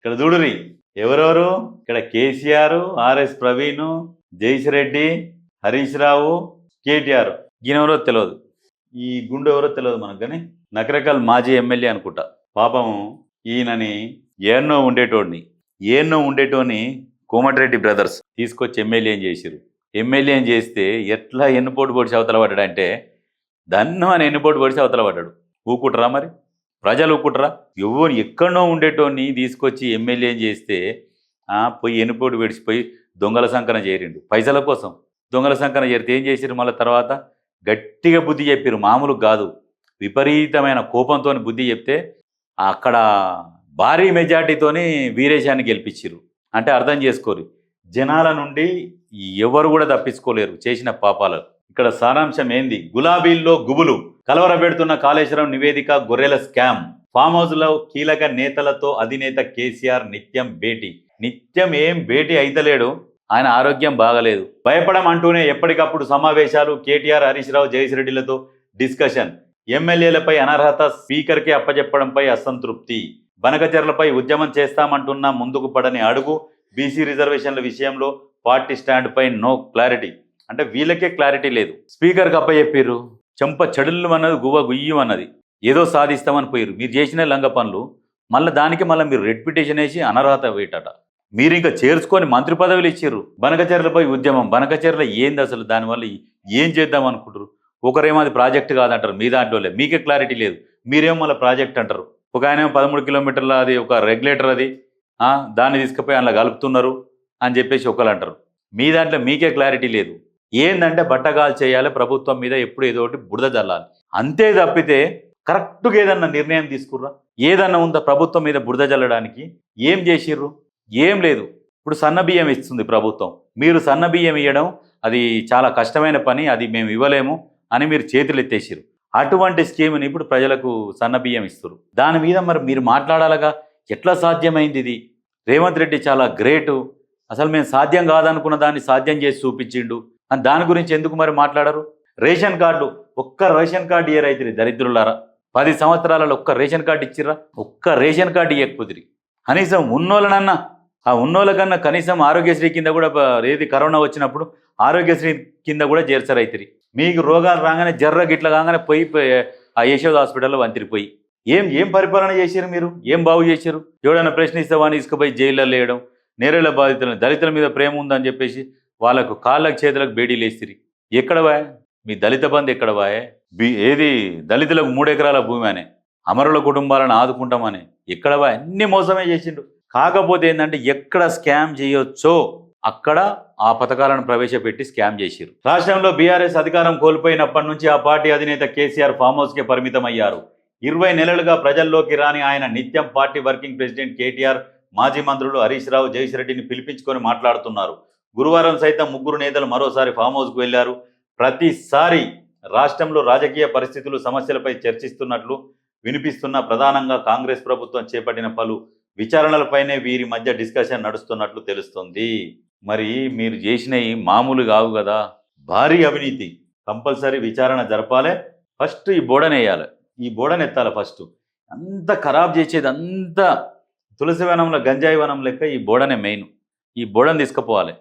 ఇక్కడ చూడురి ఎవరెవరు? ఇక్కడ KCR RS Praveen Reddy Harish Rao KTR. ఈయనెవరో తెలియదు ఈ గుండె ఎవరో తెలియదు మనకు కానీ నకరకాల మాజీ ఎమ్మెల్యే అనుకుంటా. పాపం ఈయనని ఏన్నో ఉండేటోడిని ఏన్నో ఉండేటోని కోమటిరెడ్డి బ్రదర్స్ తీసుకొచ్చి ఎమ్మెల్యే అని చేసిరు ఎమ్మెల్యే చేస్తే ఎట్లా ఎన్నుపోటు పొడిచి అవతల పడ్డాడంటే దన్నం అని ఎన్నుపోటు పొడిచి అవతల పడ్డాడు. ఊకుంటారా మరి? ప్రజలు ఊకుట్రా ఎవరు ఎక్కడో ఉండేటోని తీసుకొచ్చి ఎమ్మెల్యే చేస్తే పోయి ఎన్నుపోటు విడిచిపోయి దొంగల సంకన చేరిండు పైసల కోసం దొంగల సంకన చేరితే ఏం చేసిరు మళ్ళీ తర్వాత? గట్టిగా బుద్ధి చెప్పారు మామూలు కాదు. విపరీతమైన కోపంతో బుద్ధి చెప్తే అక్కడ భారీ మెజార్టీతోని వీరేశాన్ని గెలిపించారు అంటే అర్థం చేసుకోరు. జనాల నుండి ఎవరు కూడా తప్పించుకోలేరు. చేసిన పాపాలు ఇక్కడ సారాంశం ఏంది? గులాబీల్లో గుబులు. కలవరపెడుతున్న కాళేశ్వరం నివేదిక గొర్రెల స్కామ్. ఫామ్ హౌస్లో కీలక నేతలతో అధినేత కేసీఆర్ నిత్యం భేటీ. నిత్యం ఏం భేటీ అయితలేడు. ఆయన ఆరోగ్యం బాగలేదు. భయపడం అంటూనే ఎప్పటికప్పుడు సమావేశాలు కేటీఆర్ హరీష్ రావు జయశ్రెడ్డిలతో డిస్కషన్. ఎమ్మెల్యేలపై అనర్హత స్పీకర్కి అప్పచెప్పడంపై అసంతృప్తి. బనకచర్లపై ఉద్యమం చేస్తామంటున్న ముందుకు పడని అడుగు. బీసీ రిజర్వేషన్ల విషయంలో పార్టీ స్టాండ్పై నో క్లారిటీ. అంటే వీళ్ళకే క్లారిటీ లేదు. స్పీకర్కి అప్పచెప్పిర్రు చెంప చెడులు అన్నది గువ్వ గుయ్యం అన్నది. ఏదో సాధిస్తామని పోయారు మీరు చేసిన లంగ పనులు మళ్ళీ దానికి మళ్ళీ మీరు రెడ్పిటేషన్ వేసి అనర్హత వేయటట మీరు ఇంకా చేర్చుకొని మంత్రి పదవులు ఇచ్చిర్రు. బనకచర్లపై ఉద్యమం. బనకచర్ల ఏంది అసలు? దానివల్ల ఏం చేద్దాం అనుకుంటారు ఒకరేమో అది ప్రాజెక్ట్ కాదంటారు. మీ దాంట్లోలే మీకే క్లారిటీ లేదు. మీరేమో మళ్ళీ ప్రాజెక్ట్ అంటారు. ఒక ఆయన పదమూడు కిలోమీటర్ల అది ఒక రెగ్యులేటర్ అది దాన్ని తీసుకుపోయి అందులో కలుపుతున్నారు అని చెప్పేసి ఒకరు అంటారు. మీ దాంట్లో మీకే క్లారిటీ లేదు. ఏందంటే బట్టగాలు చేయాలి ప్రభుత్వం మీద ఎప్పుడు ఏదో ఒకటి బుడద జల్లాలి. అంతే తప్పితే కరెక్ట్గా ఏదన్నా నిర్ణయం తీసుకుర్రా? ఏదన్నా ఉందా ప్రభుత్వం మీద బురద జల్లడానికి? ఏం చేసిర్రు? ఏం లేదు. ఇప్పుడు సన్న బియ్యం ఇస్తుంది ప్రభుత్వం. మీరు సన్న బియ్యం ఇవ్వడం అది చాలా కష్టమైన పని అది మేము ఇవ్వలేము అని మీరు చేతులు ఎత్తేసిరు అటువంటి స్కీమ్ని ఇప్పుడు ప్రజలకు సన్న బియ్యం ఇస్తారు దాని మీద మరి మీరు మాట్లాడాలగా? ఎట్లా సాధ్యమైంది ఇది? రేవంత్ రెడ్డి చాలా గ్రేటు. అసలు మేము సాధ్యం కాదనుకున్న దాన్ని సాధ్యం చేసి చూపించిండు. అని దాని గురించి ఎందుకు మరి మాట్లాడరు? రేషన్ కార్డు ఒక్క రేషన్ కార్డు ఇయర్ అవుతుంది దరిద్రులారా? పది సంవత్సరాలలో ఒక్క రేషన్ కార్డు ఇచ్చిర్రా? ఒక్క రేషన్ కార్డు ఇవ్వకపోతుంది కనీసం ఉన్నోళ్ళనన్నా ఆ ఉన్నోళ్ళకన్నా కనీసం ఆరోగ్యశ్రీ కింద కూడా ఏది కరోనా వచ్చినప్పుడు ఆరోగ్యశ్రీ కింద కూడా చేర్చారు అవుతుంది మీకు రోగాలు రాగానే జర్ర గిట్ల కాగానే పోయి ఆ యశోద హాస్పిటల్లో వంతిరిపోయి. ఏం ఏం పరిపాలన చేశారు మీరు? ఏం బాగు చేశారు ఎవడైనా ప్రశ్నిస్తే వాడిని ఇసుకపోయి జైల్లో లేయడం నేరేళ్ళ బాధితులను దళితుల మీద ప్రేమ ఉందని చెప్పేసి వాళ్ళకు కాళ్ళకు చేతులకు బేడీలు వేసిరి ఎక్కడ వాయ్ మీ దళిత బంధు ఎక్కడ వాయే బి ఏది? దళితులకు మూడు ఎకరాల భూమి అనే. అమరుల కుటుంబాలను ఆదుకుంటామని. ఎక్కడ వాయ్ అన్ని మోసమే చేసిండు. కాకపోతే ఏంటంటే ఎక్కడ స్కామ్ చేయొచ్చో అక్కడ ఆ పథకాలను ప్రవేశపెట్టి స్కామ్ చేశారు రాష్ట్రంలో బీఆర్ఎస్ అధికారం కోల్పోయినప్పటి నుంచి ఆ పార్టీ అధినేత కేసీఆర్ ఫామ్ హౌస్కే పరిమితం అయ్యారు ఇరవై నెలలుగా ప్రజల్లోకి రాని ఆయన నిత్యం పార్టీ వర్కింగ్ ప్రెసిడెంట్ కేటీఆర్ మాజీ మంత్రులు హరీష్ రావు జయశ్రెడ్డిని పిలిపించుకొని మాట్లాడుతున్నారు. గురువారం సైతం ముగ్గురు నేతలు మరోసారి ఫామ్ హౌస్కు వెళ్ళారు ప్రతిసారి రాష్ట్రంలో రాజకీయ పరిస్థితులు సమస్యలపై చర్చిస్తున్నట్లు వినిపిస్తున్న ప్రధానంగా కాంగ్రెస్ ప్రభుత్వం చేపట్టిన పలు విచారణలపైనే వీరి మధ్య డిస్కషన్ నడుస్తున్నట్లు తెలుస్తుంది. మరి మీరు చేసినవి మామూలు కావు కదా. భారీ అవినీతి. కంపల్సరీ విచారణ జరపాలి. ఫస్ట్ ఈ బోడనేయాలి. ఈ బోడనెత్తాలి ఫస్ట్. అంత ఖరాబ్ చేసేది అంతా తులసి వనంలో గంజాయి వనం లెక్క ఈ బోడనే మెయిన్. ఈ బోడని తీసుకుపోవాలి.